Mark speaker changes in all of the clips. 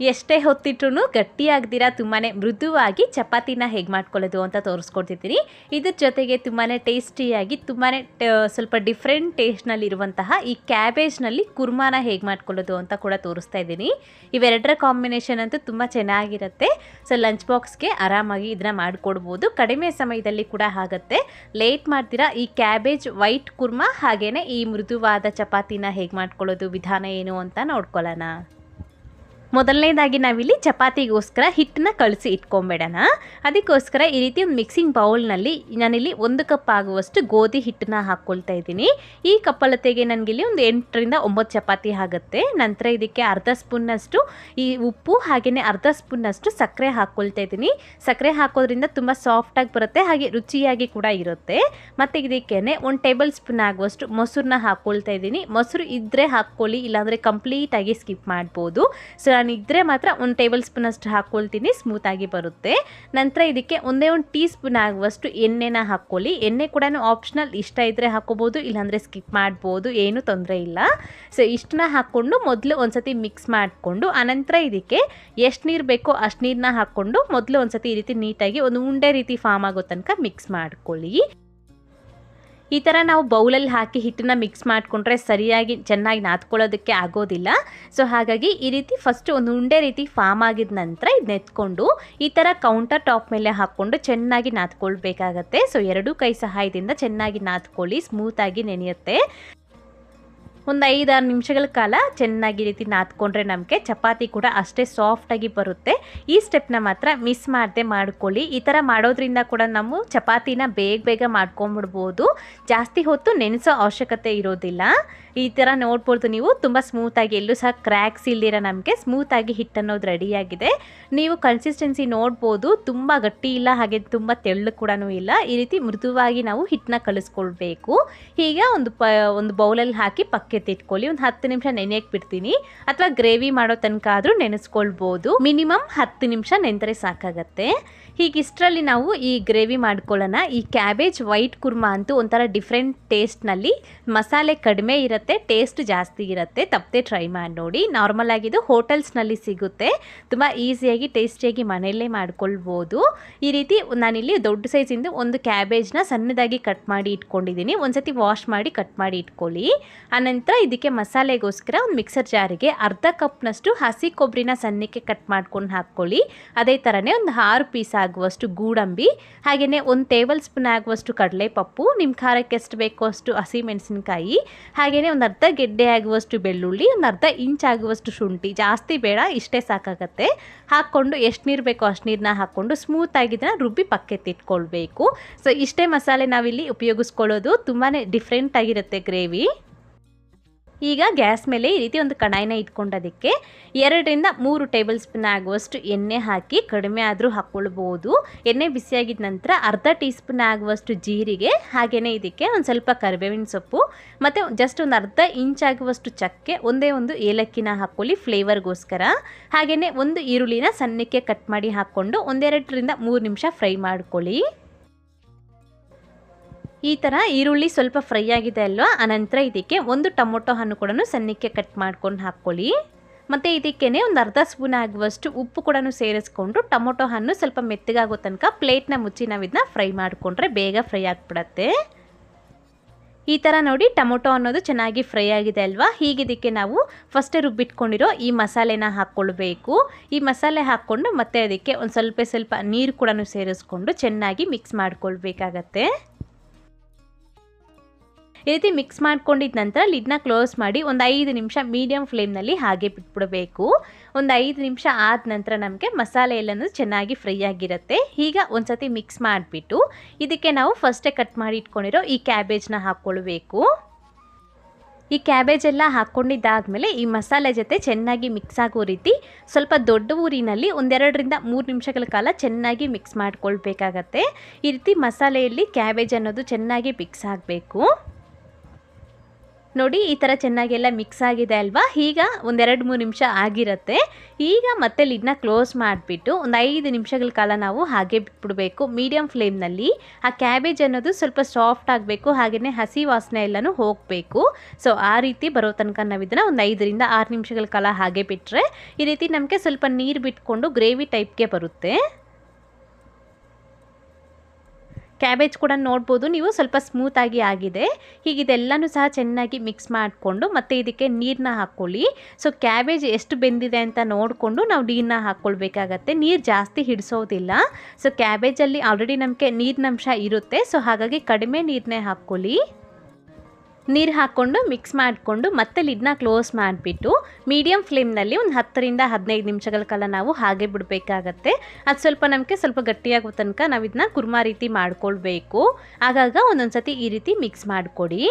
Speaker 1: ಎಷ್ಟೇ ಹೊತ್ತಿಟ್ರು ಗಟ್ಟಿಯಾಗ್ದಿರ ತುಂಬಾ ಮೃದುವಾಗಿ ಚಪಾತಿನ ಹೇಗೆ ಮಾಡ್ಕೊಳ್ಳೋದು ಅಂತ ತೋರಿಸ್ಕೊಡ್ತಿದ್ದೀನಿ. ಇದ್ರ ಜೊತೆಗೆ ತುಂಬಾ ಟೇಸ್ಟಿಯಾಗಿ ತುಂಬಾ ಸ್ವಲ್ಪ ಡಿಫ್ರೆಂಟ್ ಟೇಸ್ಟ್ನಲ್ಲಿರುವಂತಹ ಈ ಕ್ಯಾಬೇಜ್ನಲ್ಲಿ ಕುರ್ಮಾನ ಹೇಗೆ ಮಾಡ್ಕೊಳ್ಳೋದು ಅಂತ ಕೂಡ ತೋರಿಸ್ತಾ ಇದ್ದೀನಿ. ಇವೆರಡರ ಕಾಂಬಿನೇಷನ್ ಅಂತೂ ತುಂಬ ಚೆನ್ನಾಗಿರುತ್ತೆ. ಸೊ, ಲಂಚ್ ಬಾಕ್ಸ್ಗೆ ಆರಾಮಾಗಿ ಇದನ್ನ ಮಾಡಿಕೊಡ್ಬೋದು. ಕಡಿಮೆ ಸಮಯದಲ್ಲಿ ಕೂಡ ಆಗುತ್ತೆ. ಲೇಟ್ ಮಾಡ್ತೀರಾ ಈ ಕ್ಯಾಬೇಜ್ ವೈಟ್ ಕುರ್ಮಾ ಹಾಗೆಯೇ ಈ ಮೃದುವಾದ ಚಪಾತಿನ ಹೇಗೆ ಮಾಡ್ಕೊಳ್ಳೋದು ವಿಧಾನ ಏನು ಅಂತ ನೋಡ್ಕೊಳ್ಳೋಣ. ಮೊದಲನೇದಾಗಿ ನಾವಿಲ್ಲಿ ಚಪಾತಿಗೋಸ್ಕರ ಹಿಟ್ಟನ್ನ ಕಳಿಸಿ ಇಟ್ಕೊಂಬೇಡೋಣ ಅದಕ್ಕೋಸ್ಕರ ಈ ರೀತಿ ಒಂದು ಮಿಕ್ಸಿಂಗ್ ಬೌಲ್ನಲ್ಲಿ ನಾನಿಲ್ಲಿ ಒಂದು ಕಪ್ ಆಗುವಷ್ಟು ಗೋಧಿ ಹಿಟ್ಟನ್ನ ಹಾಕ್ಕೊಳ್ತಾ ಇದ್ದೀನಿ. ಈ ಕಪ್ಪಲತೆಗೆ ನನಗಿಲ್ಲಿ ಒಂದು ಎಂಟರಿಂದ ಒಂಬತ್ತು ಚಪಾತಿ ಆಗುತ್ತೆ. ನಂತರ ಇದಕ್ಕೆ ಅರ್ಧ ಸ್ಪೂನ್ನಷ್ಟು ಈ ಉಪ್ಪು ಹಾಗೆಯೇ ಅರ್ಧ ಸ್ಪೂನ್ನಷ್ಟು ಸಕ್ಕರೆ ಹಾಕ್ಕೊಳ್ತಾ ಇದ್ದೀನಿ. ಸಕ್ಕರೆ ಹಾಕೋದ್ರಿಂದ ತುಂಬ ಸಾಫ್ಟಾಗಿ ಬರುತ್ತೆ, ಹಾಗೆ ರುಚಿಯಾಗಿ ಕೂಡ ಇರುತ್ತೆ. ಮತ್ತು ಇದಕ್ಕೇನೆ ಒಂದು ಟೇಬಲ್ ಸ್ಪೂನ್ ಆಗುವಷ್ಟು ಮೊಸರನ್ನ ಹಾಕ್ಕೊಳ್ತಾ ಇದ್ದೀನಿ. ಮೊಸರು ಇದ್ದರೆ ಹಾಕ್ಕೊಳ್ಳಿ, ಇಲ್ಲಾಂದರೆ ಕಂಪ್ಲೀಟಾಗಿ ಸ್ಕಿಪ್ ಮಾಡ್ಬೋದು. ಸೊ ನಾನು ಇದ್ದರೆ ಮಾತ್ರ ಒಂದು ಟೇಬಲ್ ಸ್ಪೂನ್ ಅಷ್ಟು ಹಾಕ್ಕೊಳ್ತೀನಿ ಸ್ಮೂತಾಗಿ ಬರುತ್ತೆ. ನಂತರ ಇದಕ್ಕೆ ಒಂದೇ ಒಂದು ಟೀ ಸ್ಪೂನ್ ಆಗುವಷ್ಟು ಎಣ್ಣೆನ ಹಾಕ್ಕೊಳ್ಳಿ. ಎಣ್ಣೆ ಕೂಡ ಆಪ್ಷನಲ್ ಇಷ್ಟ ಇದ್ದರೆ ಹಾಕ್ಕೋಬೋದು ಇಲ್ಲಾಂದರೆ ಸ್ಕಿಪ್ ಮಾಡ್ಬೋದು, ಏನೂ ತೊಂದರೆ ಇಲ್ಲ. ಸೊ ಇಷ್ಟನ್ನ ಹಾಕ್ಕೊಂಡು ಮೊದಲು ಒಂದ್ಸತಿ ಮಿಕ್ಸ್ ಮಾಡಿಕೊಂಡು, ಆನಂತರ ಇದಕ್ಕೆ ಎಷ್ಟು ನೀರು ಬೇಕೋ ಅಷ್ಟು ನೀರನ್ನ ಹಾಕ್ಕೊಂಡು ಮೊದಲು ಒಂದ್ಸತಿ ಈ ರೀತಿ ನೀಟಾಗಿ ಒಂದು ಉಂಡೆ ರೀತಿ ಫಾರ್ಮ್ ಆಗೋ ತನಕ ಮಿಕ್ಸ್ ಮಾಡ್ಕೊಳ್ಳಿ. ಈ ಥರ ನಾವು ಬೌಲಲ್ಲಿ ಹಾಕಿ ಹಿಟ್ಟನ್ನ ಮಿಕ್ಸ್ ಮಾಡಿಕೊಂಡ್ರೆ ಸರಿಯಾಗಿ ಚೆನ್ನಾಗಿ ನಾದ್ಕೊಳ್ಳೋದಕ್ಕೆ ಆಗೋದಿಲ್ಲ. ಸೊ ಹಾಗಾಗಿ ಈ ರೀತಿ ಫಸ್ಟ್ ಒಂದು ಉಂಡೆ ರೀತಿ ಫಾರ್ಮ್ ಆಗಿದ ನಂತರ ಇದನ್ನ ಎತ್ಕೊಂಡು ಈ ಥರ ಕೌಂಟರ್ ಟಾಪ್ ಮೇಲೆ ಹಾಕ್ಕೊಂಡು ಚೆನ್ನಾಗಿ ನಾದ್ಕೊಳ್ಬೇಕಾಗತ್ತೆ. ಸೊ ಎರಡೂ ಕೈ ಸಹಾಯದಿಂದ ಚೆನ್ನಾಗಿ ನಾದ್ಕೊಳ್ಳಿ ಸ್ಮೂತಾಗಿ ನೆನೆಯುತ್ತೆ. ಒಂದು ಐದಾರು ನಿಮಿಷಗಳ ಕಾಲ ಚೆನ್ನಾಗಿ ರೀತಿ ನಾದ್ಕೊಂಡ್ರೆ ನಮಗೆ ಚಪಾತಿ ಕೂಡ ಅಷ್ಟೇ ಸಾಫ್ಟಾಗಿ ಬರುತ್ತೆ. ಈ ಸ್ಟೆಪ್ನ ಮಾತ್ರ ಮಿಸ್ ಮಾಡದೆ ಮಾಡ್ಕೊಳ್ಳಿ. ಈ ಥರ ಮಾಡೋದ್ರಿಂದ ಕೂಡ ನಾವು ಚಪಾತಿನ ಬೇಗ ಬೇಗ ಮಾಡ್ಕೊಂಬಿಡ್ಬೋದು ಜಾಸ್ತಿ ಹೊತ್ತು ನೆನೆಸೋ ಅವಶ್ಯಕತೆ ಇರೋದಿಲ್ಲ. ಈ ಥರ ನೋಡ್ಬೋದು ನೀವು. ತುಂಬ ಸ್ಮೂತಾಗಿ ಎಲ್ಲೂ ಸಹ ಕ್ರ್ಯಾಕ್ಸ್ ಇಲ್ದಿರ ನಮಗೆ ಸ್ಮೂತಾಗಿ ಹಿಟ್ಟು ಅನ್ನೋದು ರೆಡಿಯಾಗಿದೆ ನೀವು ಕನ್ಸಿಸ್ಟೆನ್ಸಿ ನೋಡ್ಬೋದು. ತುಂಬ ಗಟ್ಟಿ ಇಲ್ಲ, ಹಾಗೆ ತುಂಬ ತೆಳ್ಳು ಕೂಡ ಇಲ್ಲ. ಈ ರೀತಿ ಮೃದುವಾಗಿ ನಾವು ಹಿಟ್ಟನ್ನ ಕಲಿಸ್ಕೊಳ್ಬೇಕು. ಹೀಗೆ ಒಂದು ಪ, ಒಂದು ಬೌಲಲ್ಲಿ ಹಾಕಿ ಪಕ್ಕೆತ್ತಿಟ್ಕೊಳ್ಳಿ ಒಂದು ಹತ್ತು ನಿಮಿಷ ನೆನೆಯಕ್ಕೆ ಬಿಡ್ತೀನಿ. ಅಥವಾ ಗ್ರೇವಿ ಮಾಡೋ ತನಕ ಆದರೂ ನೆನೆಸ್ಕೊಳ್ಬೋದು. ಮಿನಿಮಮ್ ಹತ್ತು ನಿಮಿಷ ನೆಂದರೆ ಸಾಕಾಗತ್ತೆ. ಹೀಗೆ ಇಷ್ಟರಲ್ಲಿ ನಾವು ಈ ಗ್ರೇವಿ ಮಾಡ್ಕೊಳ್ಳೋಣ. ಈ ಕ್ಯಾಬೇಜ್ ವೈಟ್ ಕುರ್ಮಾ ಅಂತೂ ಒಂಥರ ಡಿಫ್ರೆಂಟ್ ಟೇಸ್ಟ್ನಲ್ಲಿ ಮಸಾಲೆ ಕಡಿಮೆ ಇರುತ್ತೆ ಟೇಸ್ಟ್ ಜಾಸ್ತಿ ಇರುತ್ತೆ, ತಪ್ಪದೆ ಟ್ರೈ ಮಾಡಿ ನೋಡಿ. ನಾರ್ಮಲ್ ಆಗಿದ್ದು ಹೋಟೆಲ್ಸ್ನಲ್ಲಿ ಸಿಗುತ್ತೆ. ತುಂಬ ಈಸಿಯಾಗಿ ಟೇಸ್ಟಿಯಾಗಿ ಮನೆಯಲ್ಲೇ ಮಾಡ್ಕೊಳ್ಬೋದು. ಈ ರೀತಿ ನಾನಿಲ್ಲಿ ದೊಡ್ಡ ಸೈಜಿಂದ ಒಂದು ಕ್ಯಾಬೇಜ್ನ ಸಣ್ಣದಾಗಿ ಕಟ್ ಮಾಡಿ ಇಟ್ಕೊಂಡಿದ್ದೀನಿ. ಒಂದ್ಸತಿ ವಾಶ್ ಮಾಡಿ ಕಟ್ ಮಾಡಿ ಇಟ್ಕೊಳ್ಳಿ. ಆನಂತರ ಇದಕ್ಕೆ ಮಸಾಲೆಗೋಸ್ಕರ ಒಂದು ಮಿಕ್ಸರ್ ಜಾರಿಗೆ ಅರ್ಧ ಕಪ್ನಷ್ಟು ಹಸಿ ಕೊಬ್ಬರಿನ ಸಣ್ಣಕ್ಕೆ ಕಟ್ ಮಾಡ್ಕೊಂಡು ಹಾಕ್ಕೊಳ್ಳಿ. ಅದೇ ಥರನೇ ಒಂದು ಆರು ಪೀಸ್ ಆಗುವಷ್ಟು ಗೂಡಂಬಿ ಹಾಗೆಯೇ ಒಂದು ಟೇಬಲ್ ಸ್ಪೂನ್ ಆಗುವಷ್ಟು ಕಡಲೆಪಪ್ಪು ನಿಮ್ಮ ಖಾರಕ್ಕೆ ಎಷ್ಟು ಬೇಕೋ ಅಷ್ಟು ಹಸಿ ಮೆಣಸಿನಕಾಯಿ ಹಾಗೆಯೇ ಒಂದು ಅರ್ಧ ಗೆಡ್ಡೆ ಆಗುವಷ್ಟು ಬೆಳ್ಳುಳ್ಳಿ, ಒಂದು ಅರ್ಧ ಇಂಚ್ ಆಗುವಷ್ಟು ಶುಂಠಿ. ಜಾಸ್ತಿ ಬೇಡ, ಇಷ್ಟೇ ಸಾಕಾಗತ್ತೆ. ಹಾಕ್ಕೊಂಡು ಎಷ್ಟು ನೀರು ಬೇಕೋ ಅಷ್ಟು ನೀರನ್ನ ಹಾಕ್ಕೊಂಡು ಸ್ಮೂತ್ ಇದನ್ನ ರುಬ್ಬಿ ಪಕ್ಕೆತ್ತಿಟ್ಕೊಳ್ಬೇಕು ಸೊ ಇಷ್ಟೇ ಮಸಾಲೆ ನಾವಿಲ್ಲಿ ಉಪಯೋಗಿಸ್ಕೊಳ್ಳೋದು. ತುಂಬಾ ಡಿಫ್ರೆಂಟ್ ಆಗಿರುತ್ತೆ ಗ್ರೇವಿ ಈಗ ಗ್ಯಾಸ್ ಮೇಲೆ ಈ ರೀತಿ ಒಂದು ಕಣಾಯಿನ ಇಟ್ಕೊಂಡೋದಕ್ಕೆ ಎರಡರಿಂದ ಮೂರು ಟೇಬಲ್ ಸ್ಪೂನ್ ಆಗುವಷ್ಟು ಎಣ್ಣೆ ಹಾಕಿ ಕಡಿಮೆ ಆದರೂ ಹಾಕ್ಕೊಳ್ಬೋದು. ಎಣ್ಣೆ ಬಿಸಿಯಾಗಿದ ನಂತರ ಅರ್ಧ ಟೀ ಸ್ಪೂನ್ ಆಗುವಷ್ಟು ಜೀರಿಗೆ ಹಾಗೇ ಇದಕ್ಕೆ ಒಂದು ಸ್ವಲ್ಪ ಕರಿಬೇವಿನ ಸೊಪ್ಪು, ಮತ್ತು ಜಸ್ಟ್ ಒಂದು ಅರ್ಧ ಇಂಚ್ ಆಗುವಷ್ಟು ಚಕ್ಕೆ, ಒಂದೇ ಒಂದು ಏಲಕ್ಕಿನ ಹಾಕ್ಕೊಳ್ಳಿ ಫ್ಲೇವರ್ಗೋಸ್ಕರ. ಹಾಗೆಯೇ ಒಂದು ಈರುಳ್ಳಿನ ಸಣ್ಣಕ್ಕೆ ಕಟ್ ಮಾಡಿ ಹಾಕ್ಕೊಂಡು ಒಂದೆರಡರಿಂದ ಮೂರು ನಿಮಿಷ ಫ್ರೈ ಮಾಡ್ಕೊಳ್ಳಿ. ಈ ಥರ ಈರುಳ್ಳಿ ಸ್ವಲ್ಪ ಫ್ರೈ ಆಗಿದೆ ಅಲ್ವಾ? ಆನಂತರ ಇದಕ್ಕೆ ಒಂದು ಟೊಮೊಟೊ ಹಣ್ಣು ಕೂಡ ಸಣ್ಣಕ್ಕೆ ಕಟ್ ಮಾಡ್ಕೊಂಡು ಹಾಕ್ಕೊಳ್ಳಿ. ಮತ್ತು ಇದಕ್ಕೇ ಒಂದು ಅರ್ಧ ಸ್ಪೂನ್ ಆಗುವಷ್ಟು ಉಪ್ಪು ಕೂಡ ಸೇರಿಸ್ಕೊಂಡು ಟೊಮೊಟೊ ಹಣ್ಣು ಸ್ವಲ್ಪ ಮೆತ್ತಗಾಗೋ ತನಕ ಪ್ಲೇಟ್ನ ಮುಚ್ಚಿ ನಾವು ಇದನ್ನ ಫ್ರೈ ಮಾಡಿಕೊಂಡ್ರೆ ಬೇಗ ಫ್ರೈ ಆಗಿಬಿಡತ್ತೆ. ಈ ಥರ ನೋಡಿ ಟೊಮೊಟೊ ಅನ್ನೋದು ಚೆನ್ನಾಗಿ ಫ್ರೈ ಆಗಿದೆ ಅಲ್ವಾ? ಹೀಗಿದಕ್ಕೆ ನಾವು ಫಸ್ಟೇ ರುಬ್ಬಿಟ್ಕೊಂಡಿರೋ ಈ ಮಸಾಲೆನ ಹಾಕ್ಕೊಳ್ಬೇಕು ಈ ಮಸಾಲೆ ಹಾಕ್ಕೊಂಡು ಮತ್ತೆ ಅದಕ್ಕೆ ಒಂದು ಸ್ವಲ್ಪ ಸ್ವಲ್ಪ ನೀರು ಕೂಡ ಸೇರಿಸ್ಕೊಂಡು ಚೆನ್ನಾಗಿ ಮಿಕ್ಸ್ ಮಾಡ್ಕೊಳ್ಬೇಕಾಗತ್ತೆ. ಈ ರೀತಿ ಮಿಕ್ಸ್ ಮಾಡ್ಕೊಂಡಿದ್ದ ನಂತರ ಲಿಡ್ನ ಕ್ಲೋಸ್ ಮಾಡಿ ಒಂದು ಐದು ನಿಮಿಷ ಮೀಡಿಯಮ್ ಫ್ಲೇಮ್ನಲ್ಲಿ ಹಾಗೆ ಬಿಟ್ಬಿಡಬೇಕು. ಒಂದು ಐದು ನಿಮಿಷ ಆದ ನಂತರ ನಮಗೆ ಮಸಾಲೆ ಎಲ್ಲನೂ ಚೆನ್ನಾಗಿ ಫ್ರೈ ಆಗಿರುತ್ತೆ. ಈಗ ಒಂದ್ಸತಿ ಮಿಕ್ಸ್ ಮಾಡಿಬಿಟ್ಟು ಇದಕ್ಕೆ ನಾವು ಫಸ್ಟೇ ಕಟ್ ಮಾಡಿ ಇಟ್ಕೊಂಡಿರೋ ಈ ಕ್ಯಾಬೇಜ್ನ ಹಾಕ್ಕೊಳ್ಬೇಕು. ಈ ಕ್ಯಾಬೇಜ್ ಎಲ್ಲ ಹಾಕ್ಕೊಂಡಿದ್ದಾದಮೇಲೆ ಈ ಮಸಾಲೆ ಜೊತೆ ಚೆನ್ನಾಗಿ ಮಿಕ್ಸ್ ಆಗೋ ರೀತಿ ಸ್ವಲ್ಪ ದೊಡ್ಡ ಊರಿನಲ್ಲಿ ಒಂದೆರಡರಿಂದ ಮೂರು ನಿಮಿಷಗಳ ಕಾಲ ಚೆನ್ನಾಗಿ ಮಿಕ್ಸ್ ಮಾಡ್ಕೊಳ್ಬೇಕಾಗತ್ತೆ. ಈ ರೀತಿ ಮಸಾಲೆಯಲ್ಲಿ ಕ್ಯಾಬೇಜ್ ಅನ್ನೋದು ಚೆನ್ನಾಗಿ ಮಿಕ್ಸ್ ಆಗಬೇಕು. ನೋಡಿ, ಈ ಥರ ಚೆನ್ನಾಗೆಲ್ಲ ಮಿಕ್ಸ್ ಆಗಿದೆ ಅಲ್ವಾ? ಈಗ ಒಂದೆರಡು ಮೂರು ನಿಮಿಷ ಆಗಿರುತ್ತೆ. ಈಗ ಮತ್ತೆ ಲಿಡ್ನ ಕ್ಲೋಸ್ ಮಾಡಿಬಿಟ್ಟು ಒಂದು ಐದು ನಿಮಿಷಗಳ ಕಾಲ ನಾವು ಹಾಗೆ ಬಿಟ್ಬಿಡಬೇಕು. ಮೀಡಿಯಮ್ ಫ್ಲೇಮ್ನಲ್ಲಿ ಆ ಕ್ಯಾಬೇಜ್ ಅನ್ನೋದು ಸ್ವಲ್ಪ ಸಾಫ್ಟ್ ಆಗಬೇಕು ಹಾಗೆಯೇ ಹಸಿ ವಾಸನೆ ಎಲ್ಲನೂ ಹೋಗಬೇಕು. ಸೊ ಆ ರೀತಿ ಬರೋ ತನಕ ನಾವು ಇದನ್ನು ಒಂದು ಐದರಿಂದ ಆರು ನಿಮಿಷಗಳ ಕಾಲ ಹಾಗೆ ಬಿಟ್ಟರೆ ಈ ರೀತಿ ನಮಗೆ ಸ್ವಲ್ಪ ನೀರು ಬಿಟ್ಕೊಂಡು ಗ್ರೇವಿ ಟೈಪ್ಗೆ ಬರುತ್ತೆ. ಕ್ಯಾಬೇಜ್ ಕೂಡ ನೋಡ್ಬೋದು. ನೀವು ಸ್ವಲ್ಪ ಸ್ಮೂತಾಗಿ ಆಗಿದೆ. ಹೀಗಿದೆಲ್ಲನೂ ಸಹ ಚೆನ್ನಾಗಿ ಮಿಕ್ಸ್ ಮಾಡಿಕೊಂಡು ಮತ್ತು ಇದಕ್ಕೆ ನೀರನ್ನ ಹಾಕ್ಕೊಳ್ಳಿ. ಸೊ ಕ್ಯಾಬೇಜ್ ಎಷ್ಟು ಬೆಂದಿದೆ ಅಂತ ನೋಡಿಕೊಂಡು ನಾವು ನೀರನ್ನ ಹಾಕ್ಕೊಳ್ಬೇಕಾಗತ್ತೆ. ನೀರು ಜಾಸ್ತಿ ಹಿಡಿಸೋದಿಲ್ಲ. ಸೊ ಕ್ಯಾಬೇಜಲ್ಲಿ ಆಲ್ರೆಡಿ ನಮಗೆ ನೀರಿನಂಶ ಇರುತ್ತೆ. ಸೊ ಹಾಗಾಗಿ ಕಡಿಮೆ ನೀರನ್ನೇ ಹಾಕ್ಕೊಳ್ಳಿ. ನೀರು ಹಾಕ್ಕೊಂಡು ಮಿಕ್ಸ್ ಮಾಡಿಕೊಂಡು ಮತ್ತೆ ಲಿಡ್ನ ಕ್ಲೋಸ್ ಮಾಡಿಬಿಟ್ಟು ಮೀಡಿಯಮ್ ಫ್ಲೇಮ್ನಲ್ಲಿ ಒಂದು ಹತ್ತರಿಂದ ಹದಿನೈದು ನಿಮಿಷಗಳ ಕಾಲ ನಾವು ಹಾಗೆ ಬಿಡಬೇಕಾಗತ್ತೆ. ಅದು ಸ್ವಲ್ಪ ನಮಗೆ ಸ್ವಲ್ಪ ಗಟ್ಟಿಯಾಗೋ ತನಕ ನಾವು ಇದನ್ನ ಕುರ್ಮಾ ರೀತಿ ಮಾಡಿಕೊಳ್ಬೇಕು. ಆಗಾಗ ಒಂದೊಂದು ಸತಿ ಈ ರೀತಿ ಮಿಕ್ಸ್ ಮಾಡಿಕೊಡಿ.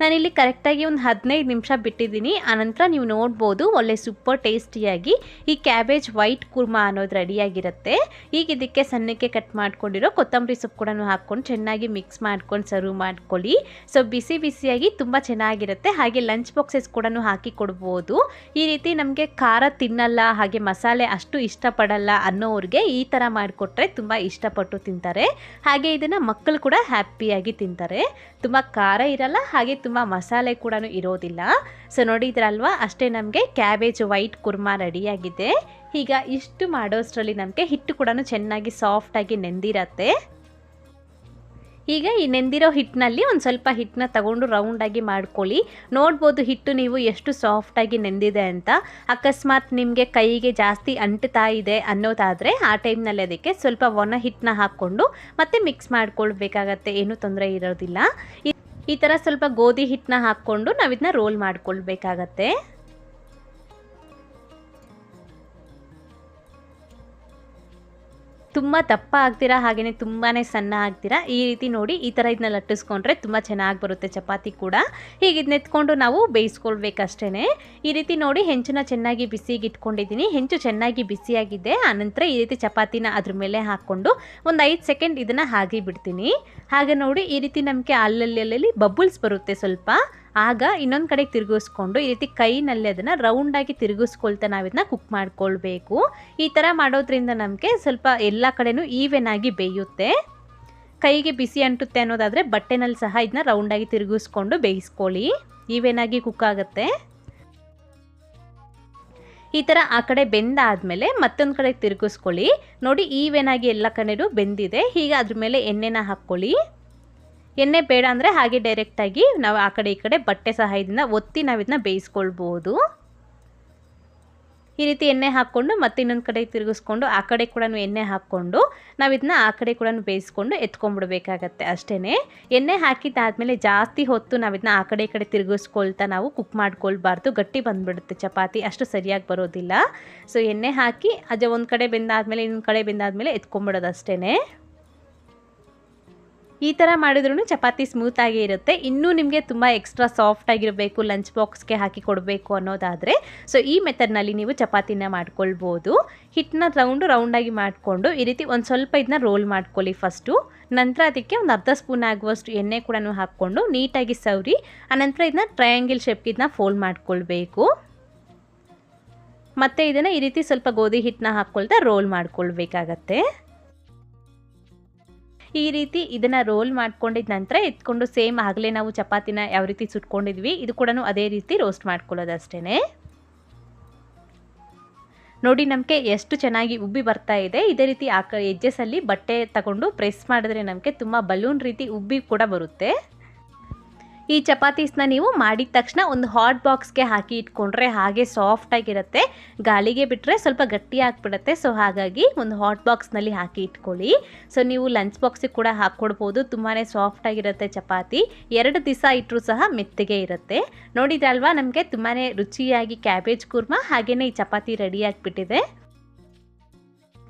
Speaker 1: ನಾನಿಲ್ಲಿ ಕರೆಕ್ಟಾಗಿ ಒಂದು ಹದಿನೈದು ನಿಮಿಷ ಬಿಟ್ಟಿದ್ದೀನಿ. ಆನಂತರ ನೀವು ನೋಡ್ಬೋದು ಒಳ್ಳೆ ಸೂಪರ್ ಟೇಸ್ಟಿಯಾಗಿ ಈ ಕ್ಯಾಬೇಜ್ ವೈಟ್ ಕುರ್ಮಾ ಅನ್ನೋದು ರೆಡಿಯಾಗಿರುತ್ತೆ. ಈಗ ಇದಕ್ಕೆ ಸಣ್ಣಕ್ಕೆ ಕಟ್ ಮಾಡ್ಕೊಂಡಿರೋ ಕೊತ್ತಂಬರಿ ಸೊಪ್ಪು ಕೂಡ ಹಾಕ್ಕೊಂಡು ಚೆನ್ನಾಗಿ ಮಿಕ್ಸ್ ಮಾಡ್ಕೊಂಡು ಸರ್ವ್ ಮಾಡ್ಕೊಳ್ಳಿ. ಸೊ ಬಿಸಿ ಬಿಸಿಯಾಗಿ ತುಂಬ ಚೆನ್ನಾಗಿರುತ್ತೆ. ಹಾಗೆ ಲಂಚ್ ಬಾಕ್ಸಸ್ ಕೂಡ ಹಾಕಿ ಕೊಡ್ಬೋದು. ಈ ರೀತಿ ನಮಗೆ ಖಾರ ತಿನ್ನಲ್ಲ, ಹಾಗೆ ಮಸಾಲೆ ಅಷ್ಟು ಇಷ್ಟಪಡಲ್ಲ ಅನ್ನೋರಿಗೆ ಈ ಥರ ಮಾಡಿಕೊಟ್ರೆ ತುಂಬ ಇಷ್ಟಪಟ್ಟು ತಿಂತಾರೆ. ಹಾಗೆ ಇದನ್ನು ಮಕ್ಕಳು ಕೂಡ ಹ್ಯಾಪಿಯಾಗಿ ತಿಂತಾರೆ. ತುಂಬ ಖಾರ ಇರಲ್ಲ, ಹಾಗೆ ತುಂಬ ಮಸಾಲೆ ಕೂಡ ಇರೋದಿಲ್ಲ. ಸೊ ನೋಡಿದ್ರಲ್ವಾ ಅಷ್ಟೇ ನಮಗೆ ಕ್ಯಾಬೇಜ್ ವೈಟ್ ಕುರ್ಮಾ ರೆಡಿಯಾಗಿದೆ ಈಗ ಇಷ್ಟು ಮಾಡೋಷ್ಟರಲ್ಲಿ ನಮಗೆ ಹಿಟ್ಟು ಕೂಡ ಚೆನ್ನಾಗಿ ಸಾಫ್ಟಾಗಿ ನೆಂದಿರತ್ತೆ. ಈಗ ಈ ನೆಂದಿರೋ ಹಿಟ್ಟಿನಲ್ಲಿ ಒಂದು ಸ್ವಲ್ಪ ಹಿಟ್ಟನ್ನ ತಗೊಂಡು ರೌಂಡಾಗಿ ಮಾಡ್ಕೊಳ್ಳಿ. ನೋಡ್ಬೋದು ಹಿಟ್ಟು ನೀವು ಎಷ್ಟು ಸಾಫ್ಟಾಗಿ ನೆಂದಿದೆ ಅಂತ. ಅಕಸ್ಮಾತ್ ನಿಮಗೆ ಕೈಗೆ ಜಾಸ್ತಿ ಅಂಟ್ತಾ ಇದೆ ಅನ್ನೋದಾದರೆ ಆ ಟೈಮ್ನಲ್ಲಿ ಅದಕ್ಕೆ ಸ್ವಲ್ಪ ಒಣ ಹಿಟ್ಟನ್ನ ಹಾಕ್ಕೊಂಡು ಮತ್ತೆ ಮಿಕ್ಸ್ ಮಾಡ್ಕೊಳ್ಬೇಕಾಗತ್ತೆ. ಏನೂ ತೊಂದರೆ ಇರೋದಿಲ್ಲ. ಈ ಥರ ಸ್ವಲ್ಪ ಗೋಧಿ ಹಿಟ್ಟನ್ನ ಹಾಕ್ಕೊಂಡು ನಾವಿದನ್ನ ರೋಲ್ ಮಾಡ್ಕೊಳ್ಬೇಕಾಗತ್ತೆ. ತುಂಬ ದಪ್ಪ ಆಗ್ತೀರಾ ಹಾಗೆಯೇ ತುಂಬಾ ಸಣ್ಣ ಆಗ್ತೀರಾ, ಈ ರೀತಿ ನೋಡಿ ಈ ಥರ ಇದನ್ನ ಲಟ್ಟಿಸ್ಕೊಂಡ್ರೆ ತುಂಬ ಚೆನ್ನಾಗಿ ಬರುತ್ತೆ ಚಪಾತಿ ಕೂಡ. ಹೀಗೆ ಇದನ್ನ ಎತ್ಕೊಂಡು ನಾವು ಬೇಯಿಸ್ಕೊಳ್ಬೇಕಷ್ಟೇ ಈ ರೀತಿ ನೋಡಿ ಹೆಂಚನ್ನ ಚೆನ್ನಾಗಿ ಬಿಸಿಗೆ ಇಟ್ಕೊಂಡಿದ್ದೀನಿ. ಹೆಂಚು ಚೆನ್ನಾಗಿ ಬಿಸಿಯಾಗಿದೆ. ಆನಂತರ ಈ ರೀತಿ ಚಪಾತಿನ ಅದ್ರ ಮೇಲೆ ಹಾಕ್ಕೊಂಡು ಒಂದು ಐದು ಸೆಕೆಂಡ್ ಇದನ್ನು ಹಾಗೆ ಬಿಡ್ತೀನಿ. ಹಾಗೆ ನೋಡಿ ಈ ರೀತಿ ನಮಗೆ ಅಲ್ಲಲ್ಲಿ ಬಬಲ್ಸ್ ಬರುತ್ತೆ ಸ್ವಲ್ಪ. ಆಗ ಇನ್ನೊಂದು ಕಡೆಗೆ ತಿರುಗಿಸ್ಕೊಂಡು ಈ ರೀತಿ ಕೈನಲ್ಲಿ ಅದನ್ನು ರೌಂಡಾಗಿ ತಿರುಗಿಸ್ಕೊಳ್ತಾ ನಾವು ಇದನ್ನ ಕುಕ್ ಮಾಡ್ಕೊಳ್ಬೇಕು. ಈ ಥರ ಮಾಡೋದ್ರಿಂದ ನಮಗೆ ಸ್ವಲ್ಪ ಎಲ್ಲ ಕಡೆನೂ ಈವೆನ್ ಆಗಿ ಬೇಯುತ್ತೆ. ಕೈಗೆ ಬಿಸಿ ಅಂಟುತ್ತೆ ಅನ್ನೋದಾದರೆ ಬಟ್ಟೆನಲ್ಲಿ ಸಹ ಇದನ್ನ ರೌಂಡಾಗಿ ತಿರುಗಿಸ್ಕೊಂಡು ಬೇಯಿಸ್ಕೊಳ್ಳಿ. ಈವೆನ್ ಆಗಿ ಕುಕ್ ಆಗುತ್ತೆ. ಈ ಥರ ಆ ಕಡೆ ಬೆಂದಾದಮೇಲೆ ಮತ್ತೊಂದು ಕಡೆ ತಿರುಗಿಸ್ಕೊಳ್ಳಿ. ನೋಡಿ ಈವೆನಾಗಿ ಎಲ್ಲ ಕಡೆಯೂ ಬೆಂದಿದೆ. ಹೀಗೆ ಅದ್ರ ಮೇಲೆ ಎಣ್ಣೆನ ಹಾಕ್ಕೊಳ್ಳಿ. ಎಣ್ಣೆ ಬೇಡ ಅಂದರೆ ಹಾಗೆ ಡೈರೆಕ್ಟಾಗಿ ನಾವು ಆ ಕಡೆ ಈ ಕಡೆ ಬಟ್ಟೆ ಸಹಾಯದಿಂದ ಒತ್ತಿ ನಾವು ಇದನ್ನ ಬೇಯಿಸ್ಕೊಳ್ಬೋದು. ಈ ರೀತಿ ಎಣ್ಣೆ ಹಾಕ್ಕೊಂಡು ಮತ್ತೆ ಇನ್ನೊಂದು ಕಡೆ ತಿರುಗಿಸ್ಕೊಂಡು ಆ ಕಡೆ ಕೂಡ ಎಣ್ಣೆ ಹಾಕ್ಕೊಂಡು ನಾವು ಇದನ್ನ ಆ ಕಡೆ ಕೂಡ ಬೇಯಿಸ್ಕೊಂಡು ಎತ್ಕೊಂಡ್ಬಿಡ್ಬೇಕಾಗತ್ತೆ ಅಷ್ಟೇ ಎಣ್ಣೆ ಹಾಕಿದ್ದಾದಮೇಲೆ ಜಾಸ್ತಿ ಹೊತ್ತು ನಾವು ಇದನ್ನ ಆ ಕಡೆ ಈ ಕಡೆ ತಿರುಗಿಸ್ಕೊಳ್ತಾ ನಾವು ಕುಕ್ ಮಾಡ್ಕೊಳ್ಬಾರ್ದು. ಗಟ್ಟಿ ಬಂದುಬಿಡುತ್ತೆ ಚಪಾತಿ, ಅಷ್ಟು ಸರಿಯಾಗಿ ಬರೋದಿಲ್ಲ. ಸೊ ಎಣ್ಣೆ ಹಾಕಿ ಅದೇ ಒಂದು ಕಡೆ ಬೆಂದಾದಮೇಲೆ ಇನ್ನೊಂದು ಕಡೆ ಬೆಂದಾದಮೇಲೆ ಎತ್ಕೊಂಬಿಡೋದು ಅಷ್ಟೇ ಈ ಥರ ಮಾಡಿದ್ರೂ ಚಪಾತಿ ಸ್ಮೂತಾಗಿ ಇರುತ್ತೆ. ಇನ್ನೂ ನಿಮಗೆ ತುಂಬ ಎಕ್ಸ್ಟ್ರಾ ಸಾಫ್ಟ್ ಆಗಿರಬೇಕು ಲಂಚ್ ಬಾಕ್ಸ್ಗೆ ಹಾಕಿ ಕೊಡಬೇಕು ಅನ್ನೋದಾದರೆ ಸೊ ಈ ಮೆಥಡ್ನಲ್ಲಿ ನೀವು ಚಪಾತಿನ ಮಾಡ್ಕೊಳ್ಬೋದು. ಹಿಟ್ಟನ್ನ ರೌಂಡು ರೌಂಡಾಗಿ ಮಾಡಿಕೊಂಡು, ಈ ರೀತಿ ಒಂದು ಸ್ವಲ್ಪ ಇದನ್ನ ರೋಲ್ ಮಾಡ್ಕೊಳ್ಳಿ ಫಸ್ಟು ನಂತರ ಅದಕ್ಕೆ ಒಂದು ಅರ್ಧ ಸ್ಪೂನ್ ಆಗುವಷ್ಟು ಎಣ್ಣೆ ಕೂಡ ಹಾಕ್ಕೊಂಡು ನೀಟಾಗಿ ಸವರಿ, ಆನಂತರ ಇದನ್ನ ಟ್ರಯಾಂಗಲ್ ಶೇಪ್ಗೆ ಇದನ್ನ ಫೋಲ್ಡ್ ಮಾಡ್ಕೊಳ್ಬೇಕು. ಮತ್ತು ಇದನ್ನು ಈ ರೀತಿ ಸ್ವಲ್ಪ ಗೋಧಿ ಹಿಟ್ಟನ್ನ ಹಾಕ್ಕೊಳ್ತಾ ರೋಲ್ ಮಾಡ್ಕೊಳ್ಬೇಕಾಗತ್ತೆ. ಈ ರೀತಿ ಇದನ್ನು ರೋಲ್ ಮಾಡ್ಕೊಂಡಿದ ನಂತರ ಎತ್ಕೊಂಡು ಸೇಮ್ ಆಗಲೇ ನಾವು ಚಪಾತಿನ ಯಾವ ರೀತಿ ಸುಟ್ಕೊಂಡಿದ್ವಿ, ಇದು ಕೂಡ ಅದೇ ರೀತಿ ರೋಸ್ಟ್ ಮಾಡ್ಕೊಳ್ಳೋದು ಅಷ್ಟೇ ನೋಡಿ ನಮಗೆ ಎಷ್ಟು ಚೆನ್ನಾಗಿ ಉಬ್ಬಿ ಬರ್ತಾ ಇದೆ. ಇದೇ ರೀತಿ ಆ ಎಜ್ಜಸಲ್ಲಿ ಬಟ್ಟೆ ತಗೊಂಡು ಪ್ರೆಸ್ ಮಾಡಿದ್ರೆ ನಮಗೆ ತುಂಬ ಬಲೂನ್ ರೀತಿ ಉಬ್ಬಿ ಕೂಡ ಬರುತ್ತೆ. ಈ ಚಪಾತೀಸ್ನ ನೀವು ಮಾಡಿದ ತಕ್ಷಣ ಒಂದು ಹಾಟ್ ಬಾಕ್ಸ್ಗೆ ಹಾಕಿ ಇಟ್ಕೊಂಡ್ರೆ ಹಾಗೆ ಸಾಫ್ಟಾಗಿರುತ್ತೆ ಗಾಳಿಗೆ ಬಿಟ್ಟರೆ ಸ್ವಲ್ಪ ಗಟ್ಟಿ ಆಗಿಬಿಡುತ್ತೆ. ಸೊ ಹಾಗಾಗಿ ಒಂದು ಹಾಟ್ ಬಾಕ್ಸ್ನಲ್ಲಿ ಹಾಕಿ ಇಟ್ಕೊಳ್ಳಿ. ಸೊ ನೀವು ಲಂಚ್ ಬಾಕ್ಸಿಗೆ ಕೂಡ ಹಾಕ್ಕೊಡ್ಬೋದು. ತುಂಬಾ ಸಾಫ್ಟಾಗಿರುತ್ತೆ ಚಪಾತಿ. ಎರಡು ದಿವಸ ಇಟ್ಟರೂ ಸಹ ಮೆತ್ತಗೆ ಇರುತ್ತೆ. ನೋಡಿದ್ರಲ್ವಾ? ನಮಗೆ ತುಂಬಾ ರುಚಿಯಾಗಿ ಕ್ಯಾಬೇಜ್ ಕುರ್ಮಾ ಹಾಗೆಯೇ ಈ ಚಪಾತಿ ರೆಡಿ ಆಗಿಬಿಟ್ಟಿದೆ.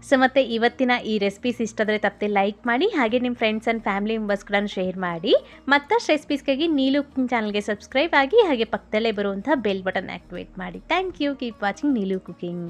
Speaker 1: ಸೊ ಮತ್ತು ಇವತ್ತಿನ ಈ ರೆಸಿಪೀಸ್ ಇಷ್ಟಾದರೆ ತಪ್ಪದೆ ಲೈಕ್ ಮಾಡಿ, ಹಾಗೆ ನಿಮ್ಮ ಫ್ರೆಂಡ್ಸ್ ಆ್ಯಂಡ್ ಫ್ಯಾಮಿಲಿ ಮೆಂಬರ್ಸ್ ಕೂಡ ಶೇರ್ ಮಾಡಿ. ಮತ್ತಷ್ಟು ರೆಸಿಪೀಸ್ಗಾಗಿ ನೀಲು ಕುಕಿಂಗ್ ಚಾನಲ್ಗೆ ಸಬ್ಸ್ಕ್ರೈಬ್ ಆಗಿ, ಹಾಗೆ ಪಕ್ಕದಲ್ಲೇ ಬರುವಂಥ ಬೆಲ್ ಬಟನ್ ಆ್ಯಕ್ಟಿವೇಟ್ ಮಾಡಿ. Thank you keep watching Neelu cooking.